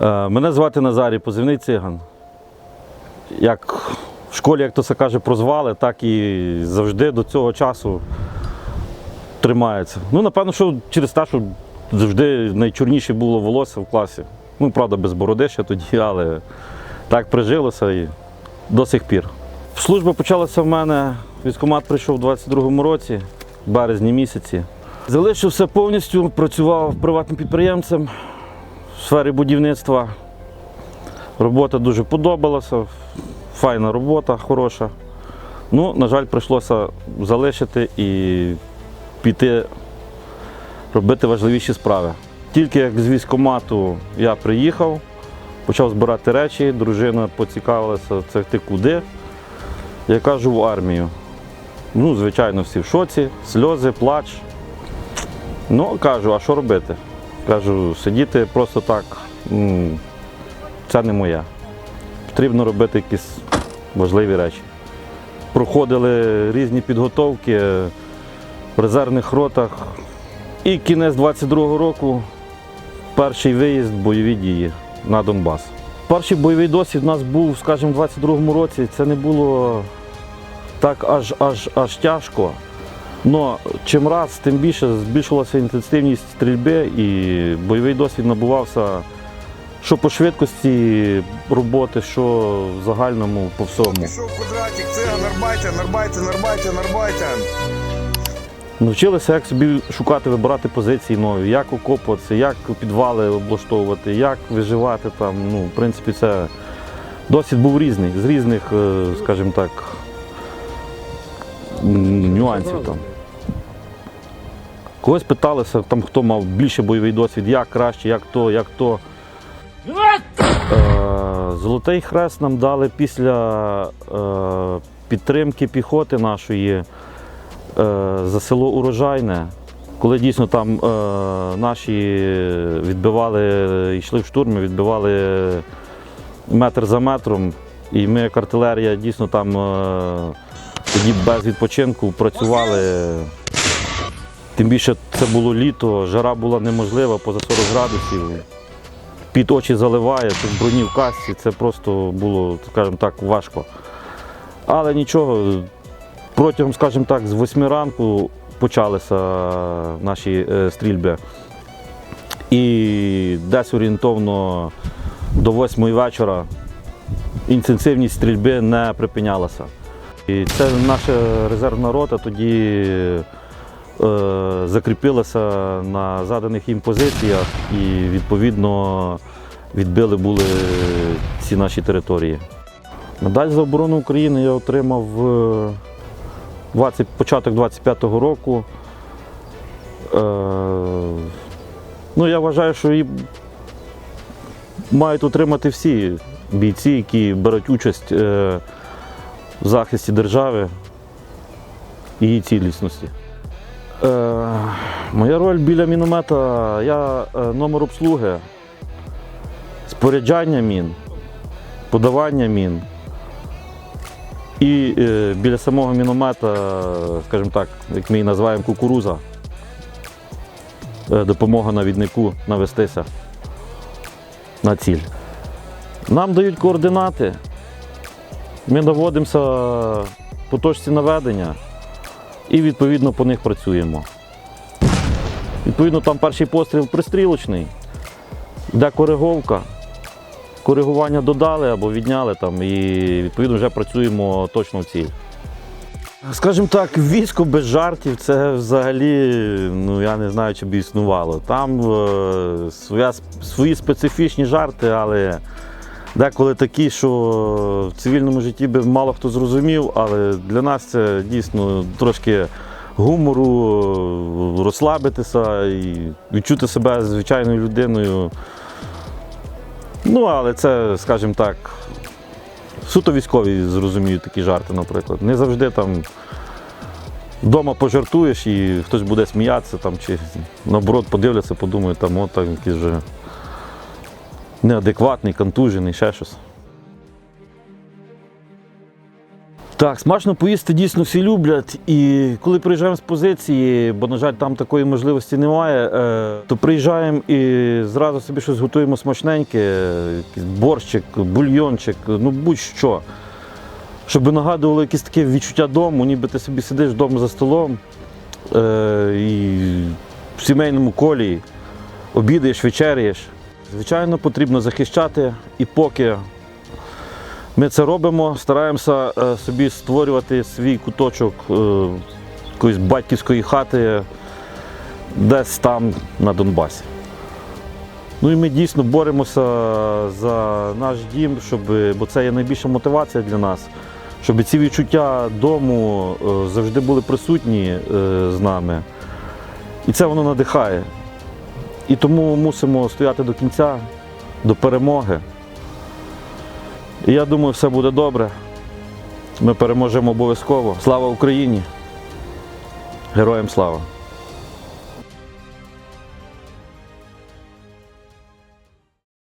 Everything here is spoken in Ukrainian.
Е, Мене звати Назарій, позивний циган. Як в школі, як то це каже, прозвали, так і завжди до цього часу тримається. Ну, напевно, що через те, що завжди найчорніше було волосся в класі. Ну, правда, без бороди ще тоді, але так прижилося і до сих пір. Служба почалася в мене, військкомат прийшов у 22-му році, в березні місяці. Залишився повністю, працював приватним підприємцем сфері будівництва. Робота дуже подобалася, файна робота, хороша. Ну, на жаль, прийшлося залишити і піти робити важливіші справи. Тільки як з військкомату я приїхав, почав збирати речі, дружина поцікавилася, це ти куди. Я кажу в армію. Ну, звичайно, всі в шоці, сльози, плач. Ну, кажу, а що робити? Кажу, сидіти просто так, це не моє. Потрібно робити якісь важливі речі. Проходили різні підготовки в резервних ротах. І кінець 22-го року перший виїзд бойові дії на Донбас. Перший бойовий досвід у нас був, скажімо, в 22-му році. Це не було так аж аж аж тяжко. Но чим раз, тим більше збільшувалася інтенсивність стрільби і бойовий досвід набувався що по швидкості роботи, що в загальному по всьому. Пішов квадратик, циган, Арбайтян, Арбайтян, Арбайтян, Арбайтян. Навчилися, як собі шукати, вибирати позиції нові, як окопуватися, як підвали облаштовувати, як виживати там. Ну, в принципі, це досвід був різний, з різних, е, скажімо так, нюансів там. Когось питалися, там, хто мав більше бойовий досвід, як краще, як то, як то. Е, Золотий хрест нам дали після е, підтримки піхоти нашої е, за село Урожайне. Коли дійсно там наші відбивали, йшли в штурми, відбивали метр за метром, і ми, як артилерія, дійсно там тоді без відпочинку працювали. Тим більше це було літо, жара була неможлива, поза 40 градусів. Під очі заливає, тут броні в касці, це просто було, скажімо так, важко. Але нічого, протягом, скажімо так, з 8 ранку почалися наші е, стрільби. І десь орієнтовно до 8 вечора інтенсивність стрільби не припинялася. І це наша резервна рота тоді закріпилася на заданих їм позиціях і відповідно відбили були ці наші території. Медаль за оборону України я отримав 20, початок 25-го року. Е, ну, я вважаю, що її мають отримати всі бійці, які беруть участь е, в захисті держави і її цілісності. Е, моя роль біля міномета, я е, номер обслуги, споряджання мін, подавання мін. І е, біля самого міномета, скажімо так, як ми її називаємо кукуруза, допомога навіднику навестися на ціль. Нам дають координати, ми наводимося по точці наведення і відповідно по них працюємо. Відповідно, там перший постріл пристрілочний, де кориговка. Коригування додали або відняли там і відповідно вже працюємо точно в ціль. Скажімо так, військо без жартів це взагалі, ну я не знаю, чи б існувало. Там е, своя, свої специфічні жарти, але деколи такі, що в цивільному житті би мало хто зрозумів, але для нас це дійсно трошки гумору, розслабитися і відчути себе звичайною людиною. Ну, але це, скажімо так, суто військові зрозуміють такі жарти, наприклад. Не завжди там вдома пожартуєш і хтось буде сміятися там, чи наоборот подивляться, подумають, там от так якийсь вже неадекватний, контужений, ще щось. Так, смачно поїсти дійсно всі люблять. І коли приїжджаємо з позиції, бо, на жаль, там такої можливості немає, е, то приїжджаємо і зразу собі щось готуємо смачненьке, якийсь борщик, бульйончик, ну будь-що. Щоб нагадувало якесь таке відчуття дому, ніби ти собі сидиш вдома за столом е, і в сімейному колі обідаєш, вечеряєш. Звичайно, потрібно захищати і поки ми це робимо, стараємося е, собі створювати свій куточок е, якоїсь батьківської хати десь там на Донбасі. Ну і ми дійсно боремося за наш дім, щоб, бо це є найбільша мотивація для нас, щоб ці відчуття дому е, завжди були присутні з нами. І це воно надихає. І тому мусимо стояти до кінця, до перемоги. І я думаю, все буде добре. Ми переможемо обов'язково. Слава Україні! Героям слава!